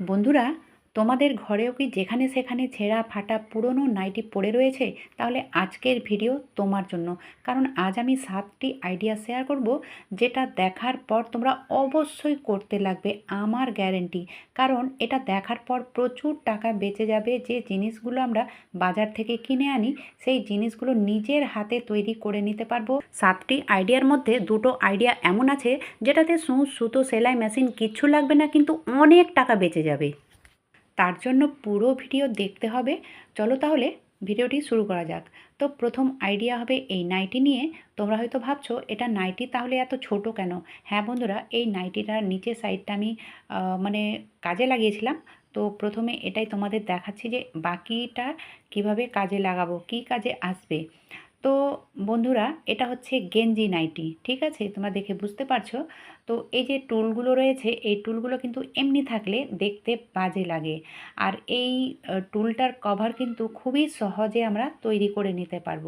বন্ধুরা তোমাদের ঘরেও কি যেখানে সেখানে ছেঁড়া ফাটা পুরনো নাইটি পড়ে রয়েছে? তাহলে আজকের ভিডিও তোমার জন্য। কারণ আজ আমি সাতটি আইডিয়া শেয়ার করব, যেটা দেখার পর তোমরা অবশ্যই করতে লাগবে আমার গ্যারেন্টি কারণ এটা দেখার পর প্রচুর টাকা বেঁচে যাবে যে জিনিসগুলো আমরা বাজার থেকে কিনে আনি, সেই জিনিসগুলো নিজের হাতে তৈরি করে নিতে পারব। সাতটি আইডিয়ার মধ্যে দুটো আইডিয়া এমন আছে, যেটাতে সুতো সেলাই মেশিন কিচ্ছু লাগবে না, কিন্তু অনেক টাকা বেঁচে যাবে। তার জন্য পুরো ভিডিও দেখতে হবে। চলো তাহলে ভিডিওটি শুরু করা যাক। তো প্রথম আইডিয়া হবে এই নাইটি নিয়ে। তোমরা হয়তো ভাবছ, এটা নাইটি তাহলে এত ছোট কেন? হ্যাঁ বন্ধুরা, এই নাইটিটার নিচের সাইডটা আমি মানে কাজে লাগিয়েছিলাম। তো প্রথমে এটাই তোমাদের দেখাচ্ছি যে বাকিটা কীভাবে কাজে লাগাবো, কি কাজে আসবে। তো বন্ধুরা, এটা হচ্ছে গেঞ্জি নাইটি, ঠিক আছে? তোমরা দেখে বুঝতে পারছ? তো এই যে টুলগুলো রয়েছে, এই টুলগুলো কিন্তু এমনি থাকলে দেখতে বাজে লাগে। আর এই টুলটার কভার কিন্তু খুবই সহজে আমরা তৈরি করে নিতে পারব।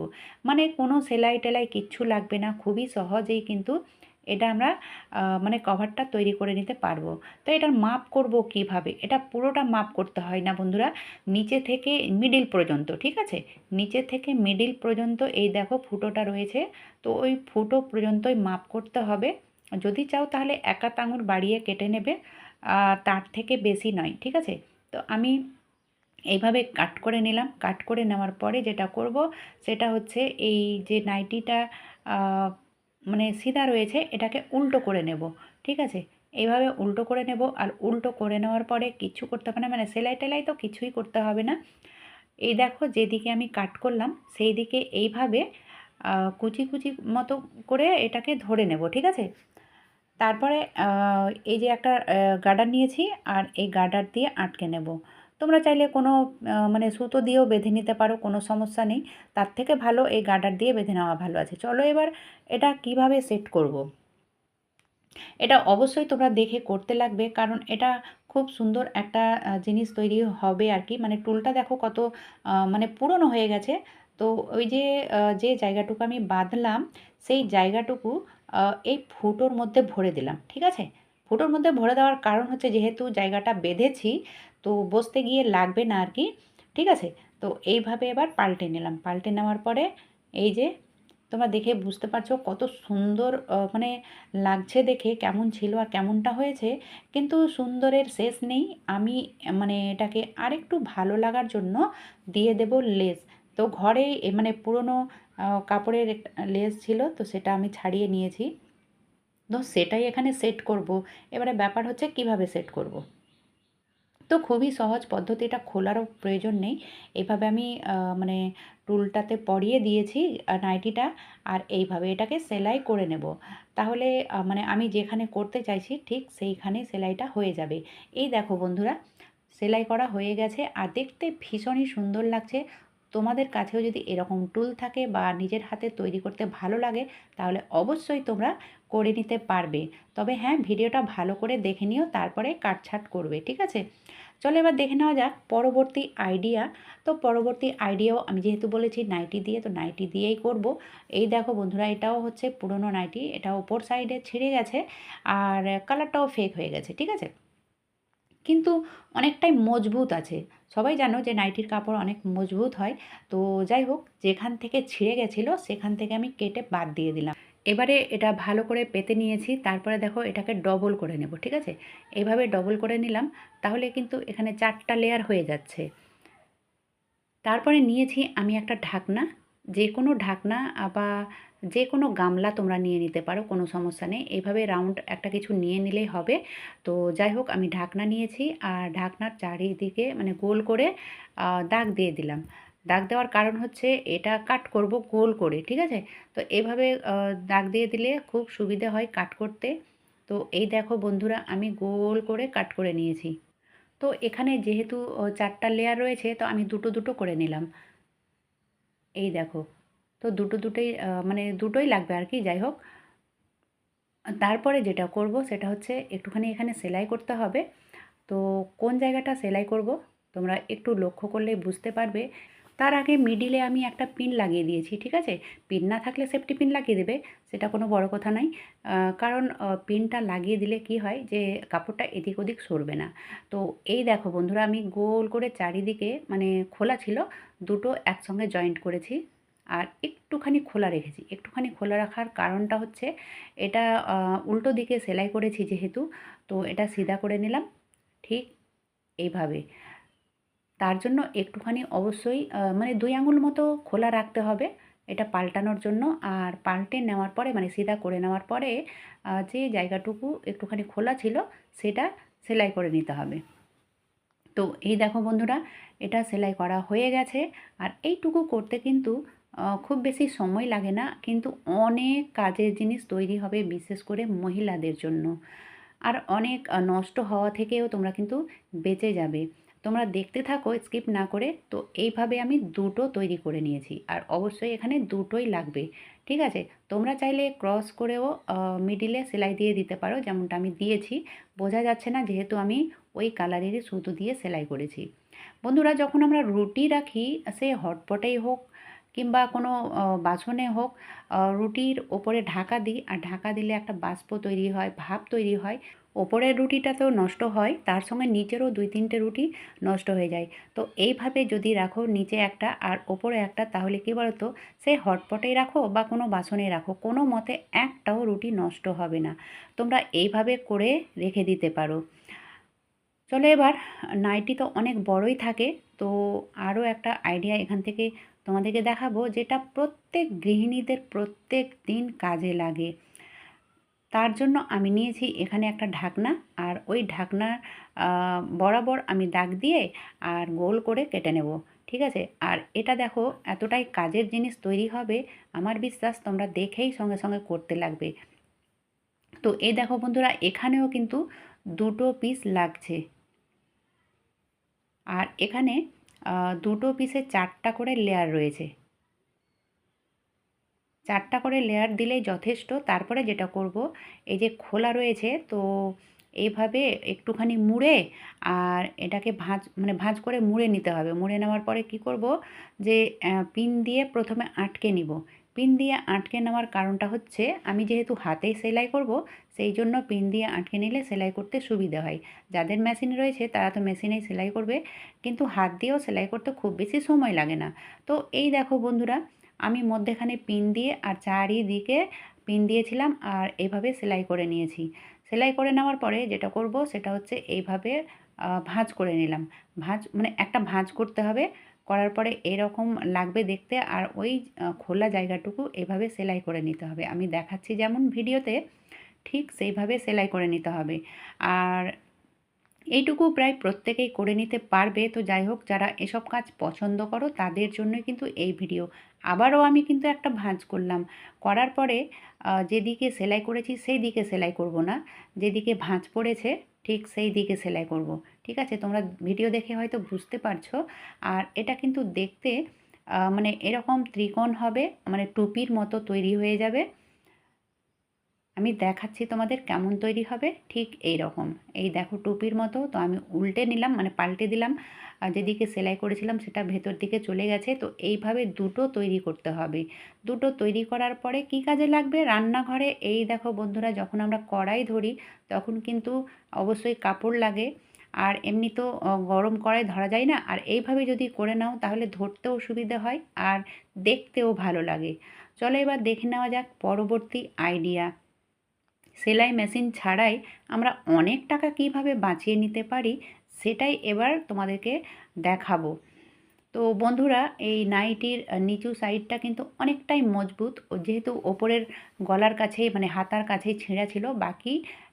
মানে কোনো সেলাই টেলাই কিচ্ছু লাগবে না, খুবই সহজেই কিন্তু এটা আমরা মানে কভারটা তৈরি করে নিতে পারব। তো এটার মাপ করব কীভাবে? এটা পুরোটা মাপ করতে হয় না বন্ধুরা। নিচে থেকে মিডিল পর্যন্ত, ঠিক আছে? নিচে থেকে মিডিল পর্যন্ত এই দেখো ফুটোটা রয়েছে। তো ওই ফুটো পর্যন্তই মাপ করতে হবে। যদি চাও তাহলে একা আঙুল বাড়িয়ে কেটে নেবে তার থেকে বেশি নয়, ঠিক আছে? তো আমি এইভাবে কাট করে নিলাম। কাট করে নেওয়ার পরে যেটা করব, সেটা হচ্ছে এই যে নাইটিটা মানে সিধা রয়েছে, এটাকে উল্টো করে নেব, ঠিক আছে? এইভাবে উল্টো করে নেব আর উল্টো করে নেওয়ার পরে কিছু করতে হবে না মানে সেলাই টেলাই তো কিছুই করতে হবে না। এই দেখো যেদিকে আমি কাট করলাম সেই দিকে এইভাবে কুচি কুচি মতো করে এটাকে ধরে নেব, ঠিক আছে? তারপরে এই যে একটা গার্ডার নিয়েছি আর এই গার্ডার দিয়ে আটকে নেব। তোমরা চাইলে কোনো মানে সুতো দিয়েও বেঁধে নিতে পারো, কোনো সমস্যা নেই। তার থেকে ভালো এই গার্ডার দিয়ে বেঁধে নেওয়া ভালো আছে। চলো এবার এটা কীভাবে সেট করব। এটা অবশ্যই তোমরা দেখে করতে লাগবে, কারণ এটা খুব সুন্দর একটা জিনিস তৈরি হবে আর কি। মানে টুলটা দেখো কত মানে পুরনো হয়ে গেছে। তো ওই যে যে জায়গাটুকু আমি বাঁধলাম, সেই জায়গাটুকু এই ফুটোর মধ্যে ভরে দিলাম, ঠিক আছে? ফুটোর মধ্যে ভরে দেওয়ার কারণ হচ্ছে যেহেতু জায়গাটা বেঁধেছি তো বসতে গিয়ে লাগবে না আর কি, ঠিক আছে? তো এইভাবে এবার পাল্টে নিলাম। পাল্টে নেওয়ার পরে এই যে তোমরা দেখে বুঝতে পারছ কত সুন্দর মানে লাগছে দেখে কেমন ছিল আর কেমনটা হয়েছে। কিন্তু সুন্দরের শেষ নেই। আমি মানে এটাকে আরেকটু ভালো লাগার জন্য দিয়ে দেব লেস। তো ঘরে মানে পুরনো কাপড়ের লেস ছিল তো সেটা আমি ছাড়িয়ে নিয়েছি। তো সেটাই এখানে সেট করব। এবারে ব্যাপার হচ্ছে কীভাবে সেট করব? তো খুবই সহজ পদ্ধতি, এটা খোলারও প্রয়োজন নেই। এভাবে আমি মানে টুলটাতে পরিয়ে দিয়েছি নাইটিটা, আর এইভাবে এটাকে সেলাই করে নেব। তাহলে মানে আমি যেখানে করতে চাইছি, ঠিক সেইখানে সেলাইটা হয়ে যাবে। এই দেখো বন্ধুরা, সেলাই করা হয়ে গেছে, আর দেখতে ভীষণই সুন্দর লাগছে। তোমাদের কাছেও যদি এরকম টুল থাকে বা নিজের হাতে তৈরি করতে ভালো লাগে, তাহলে অবশ্যই তোমরা করে নিতে পারবে। তবে হ্যাঁ ভিডিওটা ভালো করে দেখে নিও, তারপরে কাটছাট করবে, ঠিক আছে? চলো এবার দেখে নেওয়া যাক পরবর্তী আইডিয়া তো পরবর্তী আইডিয়াও আমি যেহেতু বলেছি নাইটি দিয়ে, তো নাইটি দিয়েই করব। এই দেখো বন্ধুরা, এটাও হচ্ছে পুরনো নাইটি এটা ওপর সাইডে ছিঁড়ে গেছে, আর কালারটাও ফেক হয়ে গেছে, ঠিক আছে? কিন্তু অনেকটাই মজবুত আছে। সবাই জানো যে নাইটির কাপড় অনেক মজবুত হয়। তো যাই হোক, যেখান থেকে ছিঁড়ে গেছিল, সেখান থেকে আমি কেটে বাদ দিয়ে দিলাম। এবারে এটা ভালো করে পেতে নিয়েছি, তারপরে দেখো এটাকে ডবল করে নেব, ঠিক আছে? এইভাবে ডবল করে নিলাম, তাহলে কিন্তু এখানে চারটা লেয়ার হয়ে যাচ্ছে। তারপরে নিয়েছি আমি একটা ঢাকনা। যে কোনো ঢাকনা বা যে কোনো গামলা তোমরা নিয়ে নিতে পারো, কোনো সমস্যা নেই। এইভাবে রাউন্ড একটা কিছু নিয়ে নিলেই হবে। তো যাই হোক, আমি ঢাকনা নিয়েছি আর ঢাকনার চারিদিকে মানে গোল করে দাগ দিয়ে দিলাম। দাগ দেওয়ার কারণ হচ্ছে এটা কাট করব গোল করে, ঠিক আছে? তো এভাবে দাগ দিয়ে দিলে খুব সুবিধে হয় কাট করতে। তো এই দেখো বন্ধুরা, আমি গোল করে কাট করে নিয়েছি। তো এখানে যেহেতু চারটা লেয়ার রয়েছে, তো আমি দুটো দুটো করে নিলাম। এই দেখো, তো দুটো দুটোই মানে দুটোই লাগবে আর কি, যাই হোক। তারপরে যেটা করব সেটা হচ্ছে একটুখানি এখানে সেলাই করতে হবে। তো কোন জায়গাটা সেলাই করব? তোমরা একটু লক্ষ্য করলেই বুঝতে পারবে। তার আগে মিডিলে আমি একটা পিন লাগিয়ে দিয়েছি, ঠিক আছে? পিন না থাকলে সেফটি পিন লাগিয়ে দেবে, সেটা কোনো বড় কথা নাই। কারণ পিনটা লাগিয়ে দিলে কি হয় যে কাপড়টা এদিক ওদিক সরবে না। তো এই দেখো বন্ধুরা, আমি গোল করে চারিদিকে মানে খোলা ছিল দুটো একসঙ্গে জয়েন্ট করেছি আর একটুখানি খোলা রেখেছি। একটুখানি খোলা রাখার কারণটা হচ্ছে এটা উল্টো দিকে সেলাই করেছি যেহেতু, তো এটা সিধা করে নিলাম। ঠিক এইভাবে তার জন্য একটুখানি অবশ্যই মানে দুই আঙুল মতো খোলা রাখতে হবে এটা পাল্টানোর জন্য। আর পাল্টে নেওয়ার পরে মানে সিধা করে নেওয়ার পরে যে জায়গাটুকু একটুখানি খোলা ছিল, সেটা সেলাই করে নিতে হবে। তো এই দেখো বন্ধুরা, এটা সেলাই করা হয়ে গেছে। আর এইটুকু করতে কিন্তু খুব বেশি সময় লাগে না, কিন্তু অনেক কাজের জিনিস তৈরি হবে বিশেষ করে মহিলাদের জন্য। আর অনেক নষ্ট হওয়া থেকেও তোমরা কিন্তু বেঁচে যাবে। তোমরা দেখতে থাকো স্কিপ না করে। তো এইভাবে আমি দুটো তৈরি করে নিয়েছি। আর অবশ্যই এখানে দুটোই লাগবে। ঠিক আছে? তোমরা চাইলে ক্রস করেও মিডিলে সেলাই দিয়ে দিতে পারো, যেমনটা আমি দিয়েছি। বোঝা যাচ্ছে না যেহেতু আমি ওই কালারেরই সুতো দিয়ে সেলাই করেছি। বন্ধুরা, যখন আমরা রুটি রাখি, সে হটপটেই হোক কিংবা কোনো বাসনে হোক রুটির ওপরে ঢাকা দিই। আর ঢাকা দিলে একটা বাষ্প তৈরি হয়, ভাপ তৈরি হয়। ওপরের রুটিটা তো নষ্ট হয়, তার সঙ্গে নিচেরও দুই তিনটে রুটি নষ্ট হয়ে যায়। তো এইভাবে যদি রাখো নিচে একটা আর ওপরে একটা, তাহলে কী বলতো? সে হটপটেই রাখো বা কোনো বাসনে রাখো, কোনো মতে একটাও রুটি নষ্ট হবে না। তোমরা এইভাবে করে রেখে দিতে পারো। চলো এবার, নাইটি তো অনেক বড়ই থাকে, তো আরও একটা আইডিয়া এখান থেকে তোমাদেরকে দেখাবো, যেটা প্রত্যেক গৃহিণীদের প্রত্যেক দিন কাজে লাগে। তার জন্য আমি নিয়েছি এখানে একটা ঢাকনা আর ওই ঢাকনার বরাবর আমি দাগ দিয়ে আর গোল করে কেটে নেব, ঠিক আছে? আর এটা দেখো এতটাই কাজের জিনিস তৈরি হবে, আমার বিশ্বাস তোমরা দেখেই সঙ্গে সঙ্গে করতে লাগবে। তো এই দেখো বন্ধুরা, এখানেও কিন্তু দুটো পিস লাগছে। আর এখানে দুটো পিসে চারটা করে লেয়ার রয়েছে। চারটা করে লেয়ার দিলেই যথেষ্ট। তারপরে যেটা করব, এই যে খোলা রয়েছে, তো এইভাবে একটুখানি মুড়ে আর এটাকে ভাঁজ মানে ভাঁজ করে মুড়ে নিতে হবে। মুড়ে নেওয়ার পরে কি করব যে পিন দিয়ে প্রথমে আটকে নিব। পিন দিয়ে আটকে নেওয়ার কারণটা হচ্ছে, আমি যেহেতু হাতেই সেলাই করব, সেই জন্য পিন দিয়ে আটকে নিলে সেলাই করতে সুবিধা হয়। যাদের মেশিন রয়েছে, তারা তো মেশিনেই সেলাই করবে, কিন্তু হাত দিয়েও সেলাই করতে খুব বেশি সময় লাগে না। তো এই দেখো বন্ধুরা আমি মধ্যেখানে পিন দিয়ে আর চারিদিকে পিন দিয়েছিলাম আর এইভাবে সেলাই করে নিয়েছি। সেলাই করে নেওয়ার পরে যেটা করব সেটা হচ্ছে এইভাবে ভাঁজ করে নিলাম। ভাঁজ মানে একটা ভাঁজ করতে হবে। করার পরে এরকম লাগবে দেখতে আর ওই খোলা জায়গাটুকু এভাবে সেলাই করে নিতে হবে। আমি দেখাচ্ছি যেমন ভিডিওতে, ঠিক সেইভাবে সেলাই করে নিতে হবে। আর এইটুকু প্রায় প্রত্যেকেই করে নিতে পারবে। তো যাই হোক, যারা এসব কাজ পছন্দ করো, তাদের জন্যই কিন্তু এই ভিডিও। আবারও আমি কিন্তু একটা ভাঁজ করলাম। করার পরে যেদিকে সেলাই করেছি সেই দিকে সেলাই করব না। যেদিকে ভাঁজ পড়েছে, ঠিক সেই দিকে সেলাই করব। ঠিক আছে? তোমরা ভিডিও দেখে হয়তো বুঝতে পারছ। আর এটা কিন্তু দেখতে মানে এরকম ত্রিকোণ হবে মানে টুপির মতো তৈরি হয়ে যাবে। আমি দেখাচ্ছি তোমাদের কেমন তৈরি হবে, ঠিক এই রকম এই দেখো টুপির মতো, তো আমি উল্টে নিলাম মানে পাল্টে দিলাম। আর যেদিকে সেলাই করেছিলাম সেটা ভেতর দিকে চলে গেছে, তো এইভাবে দুটো তৈরি করতে হবে। দুটো তৈরি করার পরে কি কাজে লাগবে? রান্নাঘরে, এই দেখো বন্ধুরা, যখন আমরা কড়াই ধরি, তখন কিন্তু অবশ্যই কাপড় লাগে। আর এমনি তো গরম কড়াই ধরা যায় না। আর এইভাবে যদি করে নাও, তাহলে ধরতেও সুবিধা হয় আর দেখতেও ভালো লাগে। চলো এবার দেখে নেওয়া যাক পরবর্তী আইডিয়া। সেলাই মেশিন ছাড়াই আমরা অনেক টাকা কীভাবে বাঁচিয়ে নিতে পারি সেটাই এবার তোমাদেরকে দেখাবো। তো বন্ধুরা, এই নাইটির নিচু সাইডটা কিন্তু অনেকটাই মজবুত। ও যেহেতু ওপরের গলার কাছেই মানে হাতার কাছেই ছেঁড়া ছিল, বাকি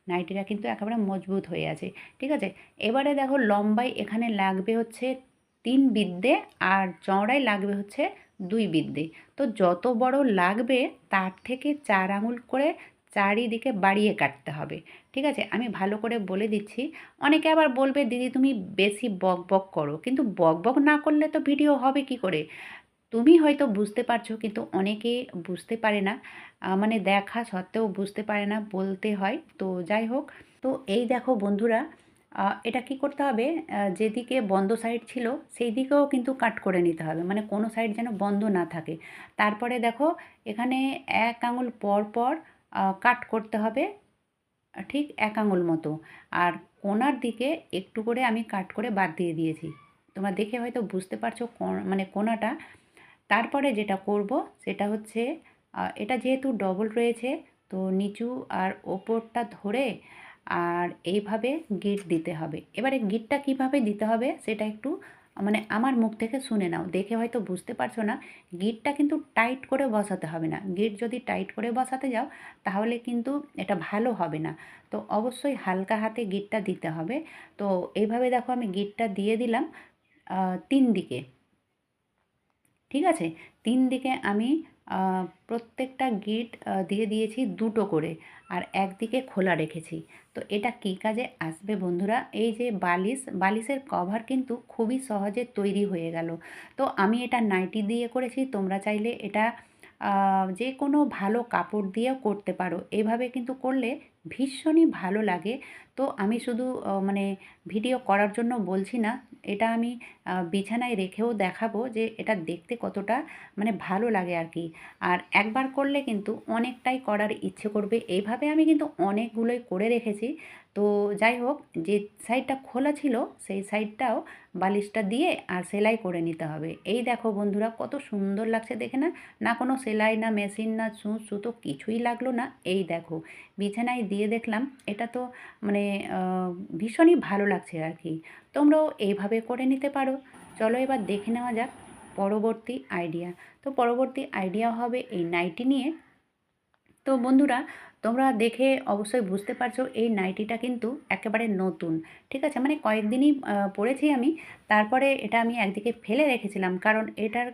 নাইটিটা কিন্তু একেবারে মজবুত হয়ে আছে। ঠিক আছে? এবারে দেখো লম্বাই এখানে লাগবে হচ্ছে তিন বিদ্যে আর চওড়াই লাগবে হচ্ছে দুই বিদ্যে। তো যত বড় লাগবে, তার থেকে চার আঙুল করে চারিদিকে বাড়িয়ে কাটতে হবে। ঠিক আছে? আমি ভালো করে বলে দিচ্ছি। অনেকে আবার বলবে, দিদি, তুমি বেশি বক বক করো। কিন্তু বক বক না করলে তো ভিডিও হবে কি করে? তুমি হয়তো বুঝতে পারছ, কিন্তু অনেকে বুঝতে পারে না। মানে দেখা সত্ত্বেও বুঝতে পারে না, বলতে হয়। তো যাই হোক, তো এই দেখো বন্ধুরা এটা কি করতে হবে? যেদিকে বন্ধ সাইড ছিল সেই দিকেও কিন্তু কাট করে নিতে হবে। মানে কোনো সাইড যেন বন্ধ না থাকে। তারপরে দেখো, এখানে এক আঙুল পর পর কাট করতে হবে, ঠিক এক আঙুল মতো। আর কোনার দিকে একটু করে আমি কাট করে বাদ দিয়ে দিয়েছি। তোমরা দেখে হয়তো বুঝতে পারছ মানে কোনাটা। তারপরে যেটা করব সেটা হচ্ছে এটা যেহেতু ডবল রয়েছে, তো নিচু আর ওপরটা ধরে আর এইভাবে গিট দিতে হবে। এবারে গিটটা কীভাবে দিতে হবে সেটা একটু মানে আমার মুখ থেকে শুনে নাও। দেখে হয়তো বুঝতে পারছ না, গিটটা কিন্তু টাইট করে বসাতে হবে না। গিট যদি টাইট করে বসাতে যাও, তাহলে কিন্তু এটা ভালো হবে না। তো অবশ্যই হালকা হাতে গিটটা দিতে হবে। তো এইভাবে দেখো আমি গিটটা দিয়ে দিলাম তিন দিকে। ঠিক আছে? তিন দিকে আমি প্রত্যেকটা গিট দিয়ে দিয়েছি দুটো করে আর একদিকে খোলা রেখেছি। তো এটা কী কাজে আসবে বন্ধুরা? এই যে বালিশ, বালিশের কভার কিন্তু খুবই সহজে তৈরি হয়ে গেল। তো আমি এটা নাইটি দিয়ে করেছি, তোমরা চাইলে এটা যে কোনো ভালো কাপড় দিয়েও করতে পারো। এভাবে কিন্তু করলে ভীষণই ভালো লাগে। তো আমি শুধু মানে ভিডিও করার জন্য বলছি না, এটা আমি বিছানায় রেখেও দেখাবো যে এটা দেখতে কতটা মানে ভালো লাগে আর কি। আর একবার করলে কিন্তু অনেকটাই করার ইচ্ছে করবে। এইভাবে আমি কিন্তু অনেকগুলোই করে রেখেছি। তো যাই হোক, যে সাইডটা খোলা ছিল, সেই সাইডটাও বালিশটা দিয়ে আর সেলাই করে নিতে হবে। এই দেখো বন্ধুরা, কত সুন্দর লাগছে দেখে না? না কোনো সেলাই, না মেশিন না সুচ সুতো কিছুই লাগল না। এই দেখো, বিছানায় দিয়ে দেখলাম, এটা তো মানে ভীষণই ভালো লাগছে আর কি। তোমরাও এইভাবে করে নিতে পারো। চলো এবার দেখে নেওয়া যাক পরবর্তী আইডিয়া তো পরবর্তী আইডিয়া হবে এই নাইটি নিয়ে। তো বন্ধুরা তোমরা দেখে অবশ্যই বুঝতে পারছ এই নাইটিটা কিন্তু একেবারে নতুন, ঠিক আছে? মানে কয়েকদিনই পরেছি আমি। তারপরে এটা আমি একদিকে ফেলে রেখেছিলাম কারণ এটার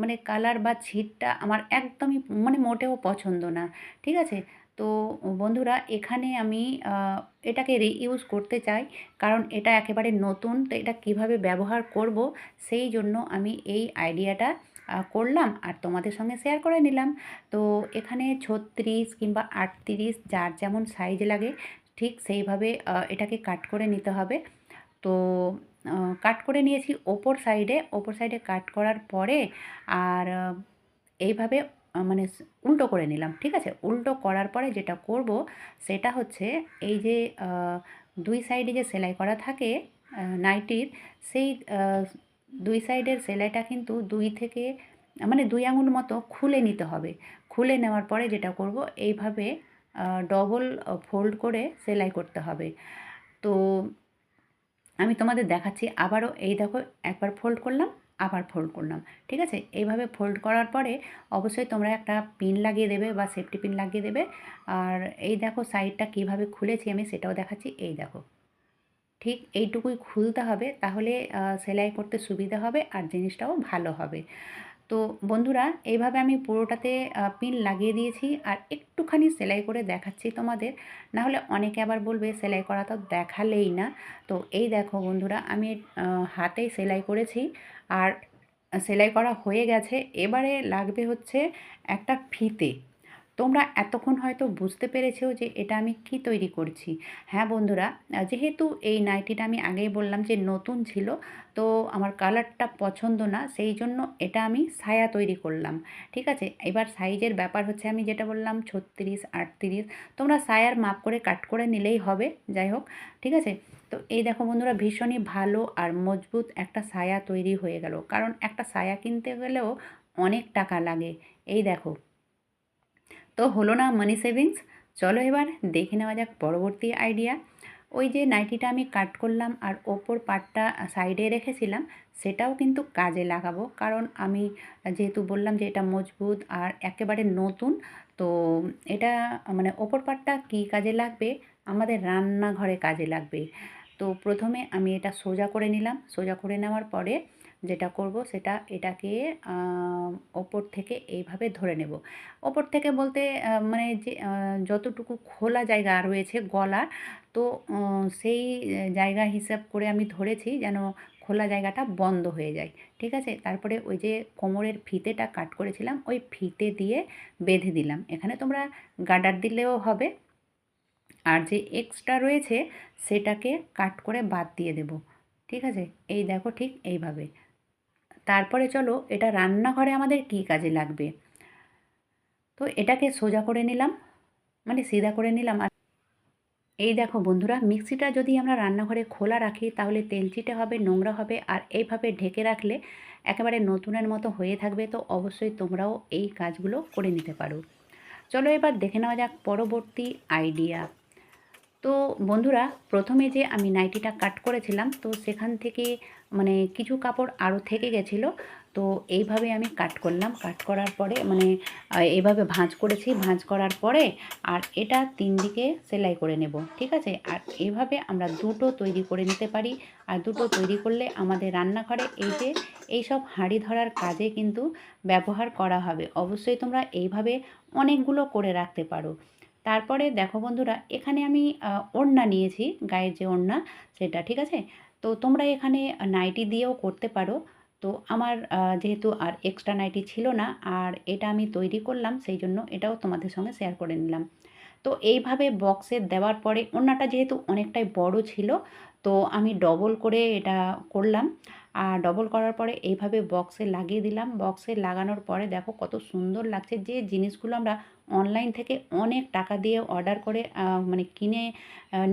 মানে কালার বা ছিটটা আমার একদমই মানে মোটেও পছন্দ না, ঠিক আছে? তো বন্ধুরা, এখানে আমি এটাকে রিইউজ করতে চাই কারণ এটা একেবারে নতুন, তো এটা কীভাবে ব্যবহার করব সেই জন্য আমি এই আইডিয়াটা করলাম আর তোমাদের সঙ্গে শেয়ার করে নিলাম। তো এখানে ছত্রিশ কিংবা আটত্রিশ যার যেমন সাইজ লাগে, ঠিক সেইভাবে এটাকে কাট করে নিতে হবে। তো কাট করে নিয়েছি ওপর সাইডে ওপর সাইডে কাট করার পরে আর এইভাবে মানে উল্টো করে নিলাম, ঠিক আছে? উল্টো করার পরে যেটা করব, সেটা হচ্ছে এই যে দুই সাইডে যে সেলাই করা থাকে নাইটির, সেই দুই সাইডের সেলাইটা কিন্তু দুই থেকে মানে দুই আঙুল মতো খুলে নিতে হবে। খুলে নেওয়ার পরে যেটা করব, এইভাবে ডবল ফোল্ড করে সেলাই করতে হবে। তো আমি তোমাদের দেখাচ্ছি, আবারও এই দেখো, একবার ফোল্ড করলাম, আবার ফোল্ড করলাম, ঠিক আছে? এইভাবে ফোল্ড করার পরে অবশ্যই তোমরা একটা পিন লাগিয়ে দেবে বা সেফটি পিন লাগিয়ে দেবে। আর এই দেখো সাইডটা কীভাবে খুলেছি আমি সেটাও দেখাচ্ছি, এই দেখো। ঠিক এইটুকুই খুলতে হবে, তাহলে সেলাই করতে সুবিধা হবে আর জিনিসটাও ভালো হবে। তো বন্ধুরা, এইভাবে আমি পুরোটাতে পিন লাগিয়ে দিয়েছি আর একটুখানি সেলাই করে দেখাচ্ছি তোমাদের। না হলে অনেকে আবার বলবে, সেলাই করা তো দেখালেই না। তো এই দেখো বন্ধুরা, আমি হাতেই সেলাই করেছি আর সেলাই করা হয়ে গেছে। এবারে লাগবে হচ্ছে একটা ফিতে। তোমরা এতক্ষণ হয়তো বুঝতে পেরেছ যে এটা আমি কি তৈরি করছি। হ্যাঁ বন্ধুরা যেহেতু এই নাইটিটা আমি আগেই বললাম যে নতুন ছিল, তো আমার কালারটা পছন্দ না, সেই জন্য এটা আমি সায়া তৈরি করলাম। ঠিক আছে? এবার সাইজের ব্যাপার হচ্ছে আমি যেটা বললাম ছত্রিশ, আটত্রিশ, তোমরা সায়ার মাপ করে কাট করে নিলেই হবে, যাই হোক। ঠিক আছে? তো এই দেখো বন্ধুরা, ভীষণই ভালো আর মজবুত একটা সায়া তৈরি হয়ে গেল। কারণ একটা সায়া কিনতে গেলেও অনেক টাকা লাগে। এই দেখো তো হলো না মানি সেভিংস চলো এবার দেখে নেওয়া যাক পরবর্তী আইডিয়া ওই যে নাইটিটা আমি কাট করলাম আর ওপর পাটটা সাইডে রেখেছিলাম, সেটাও কিন্তু কাজে লাগাবো। কারণ আমি যেহেতু বললাম যে এটা মজবুত আর একেবারে নতুন, তো এটা মানে ওপর পাটটা কী কাজে লাগবে? আমাদের রান্নাঘরে কাজে লাগবে। তো প্রথমে আমি এটা সোজা করে নিলাম। সোজা করে নেওয়ার পরে যেটা করব সেটা এটাকে ওপর থেকে এইভাবে ধরে নেব। ওপর থেকে বলতে মানে যে যতটুকু খোলা জায়গা রয়েছে গলা তো সেই জায়গা হিসাব করে আমি ধরেছি যেন খোলা জায়গাটা বন্ধ হয়ে যায়। ঠিক আছে? তারপরে ওই যে কোমরের ফিতেটা কাট করেছিলাম, ওই ফিতে দিয়ে বেঁধে দিলাম। এখানে তোমরা গার্ডার দিলেও হবে। আর যে এক্সট্রা রয়েছে সেটাকে কাট করে বাদ দিয়ে দেব। ঠিক আছে? এই দেখো ঠিক এইভাবে। তারপরে চলো, এটা রান্নাঘরে আমাদের কী কাজে লাগবে? তো এটাকে সোজা করে নিলাম মানে সিধা করে নিলাম। আর এই দেখো বন্ধুরা, মিক্সিটা যদি আমরা রান্নাঘরে খোলা রাখি, তাহলে তেলচিটে হবে, নোংরা হবে, আর এইভাবে ঢেকে রাখলে একেবারে নতুনের মতো হয়ে থাকবে। তো অবশ্যই তোমরাও এই কাজগুলো করে নিতে পারো। চলো এবার দেখে নেওয়া যাক পরবর্তী আইডিয়া। তো বন্ধুরা প্রথমে যে আমি নাইটিটা কাট করেছিলাম তো সেখান থেকে মানে কিছু কাপড় আরও থেকে গেছিল। তো এইভাবে আমি কাট করলাম। কাট করার পরে মানে আহ, এইভাবে ভাঁজ করেছি। ভাঁজ করার পরে আর এটা তিন দিকে সেলাই করে নেব ঠিক আছে? আর এইভাবে আমরা দুটো তৈরি করে নিতে পারি। আর দুটো তৈরি করলে আমাদের রান্নাঘরে এই যে এইসব হাঁড়ি ধরার কাজে কিন্তু ব্যবহার করা হবে। অবশ্যই তোমরা এইভাবে অনেকগুলো করে রাখতে পারো। তারপরে দেখো বন্ধুরা, এখানে আমি ওড়না নিয়েছি, গায়ের যে ওড়না সেটা, ঠিক আছে? তো তোমরা এখানে নাইটি দিয়েও করতে পারো। তো আমার যেহেতু আর এক্সট্রা নাইটি ছিল না, আর এটা আমি তৈরি করলাম, সেই জন্য এটাও তোমাদের সঙ্গে শেয়ার করে নিলাম। তো এইভাবে বক্সে দেওয়ার পরে, ওড়নাটা যেহেতু অনেকটাই বড় ছিল, তো আমি ডবল করে এটা করলাম। ডবল করার পরে এইভাবে বক্সে লাগিয়ে দিলাম। বক্সে লাগানোর পরে দেখো কত সুন্দর লাগছে যে জিনিসগুলো আমরা অনলাইন থেকে অনেক টাকা দিয়ে অর্ডার করে মানে কিনে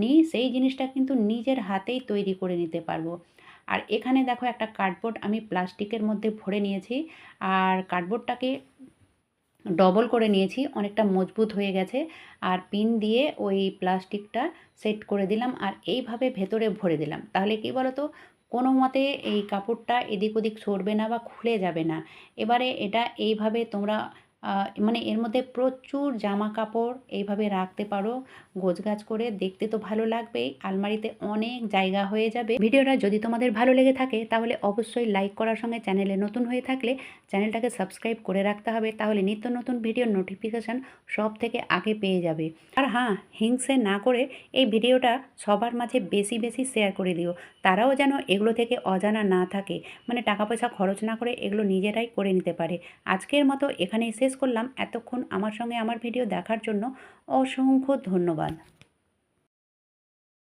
নিই, সেই জিনিসটা কিন্তু নিজের হাতেই তৈরি করে নিতে পারব। আর এখানে দেখো একটা কার্ডবোর্ড আমি প্লাস্টিকের মধ্যে ভরে নিয়েছি। আর কার্ডবোর্ডটাকে ডবল করে নিয়েছি, অনেকটা মজবুত হয়ে গেছে। আর পিন দিয়ে ওই প্লাস্টিকটা সেট করে দিলাম আর এইভাবে ভেতরে ভরে দিলাম। তাহলে কি বলো তো কোনো মতে এই কাপড়টা এদিক ওদিক সরবে না বা খুলে যাবে না। এবারে এটা এইভাবে তোমরা মানে এর মধ্যে প্রচুর জামা কাপড় এইভাবে রাখতে পারো, গোছগাছ করে, দেখতে তো ভালো লাগবেই আলমারিতে অনেক জায়গা হয়ে যাবে। ভিডিওটা যদি তোমাদের ভালো লেগে থাকে, তাহলে অবশ্যই লাইক করার সঙ্গে চ্যানেলে নতুন হয়ে থাকলে চ্যানেলটাকে সাবস্ক্রাইব করে রাখতে হবে, তাহলে নিত্য নতুন ভিডিওর নোটিফিকেশান সব থেকে আগে পেয়ে যাবে। আর হ্যাঁ হিংসে না করে এই ভিডিওটা সবার মাঝে বেশি বেশি শেয়ার করে দিও, তারাও যেন এগুলো থেকে অজানা না থাকে। মানে টাকা পয়সা খরচ না করে এগুলো নিজেরাই করে নিতে পারে। আজকের মতো এখানেই শেষ করলাম। এতক্ষণ আমার সঙ্গে আমার ভিডিও দেখার জন্য অসংখ্য ধন্যবাদ।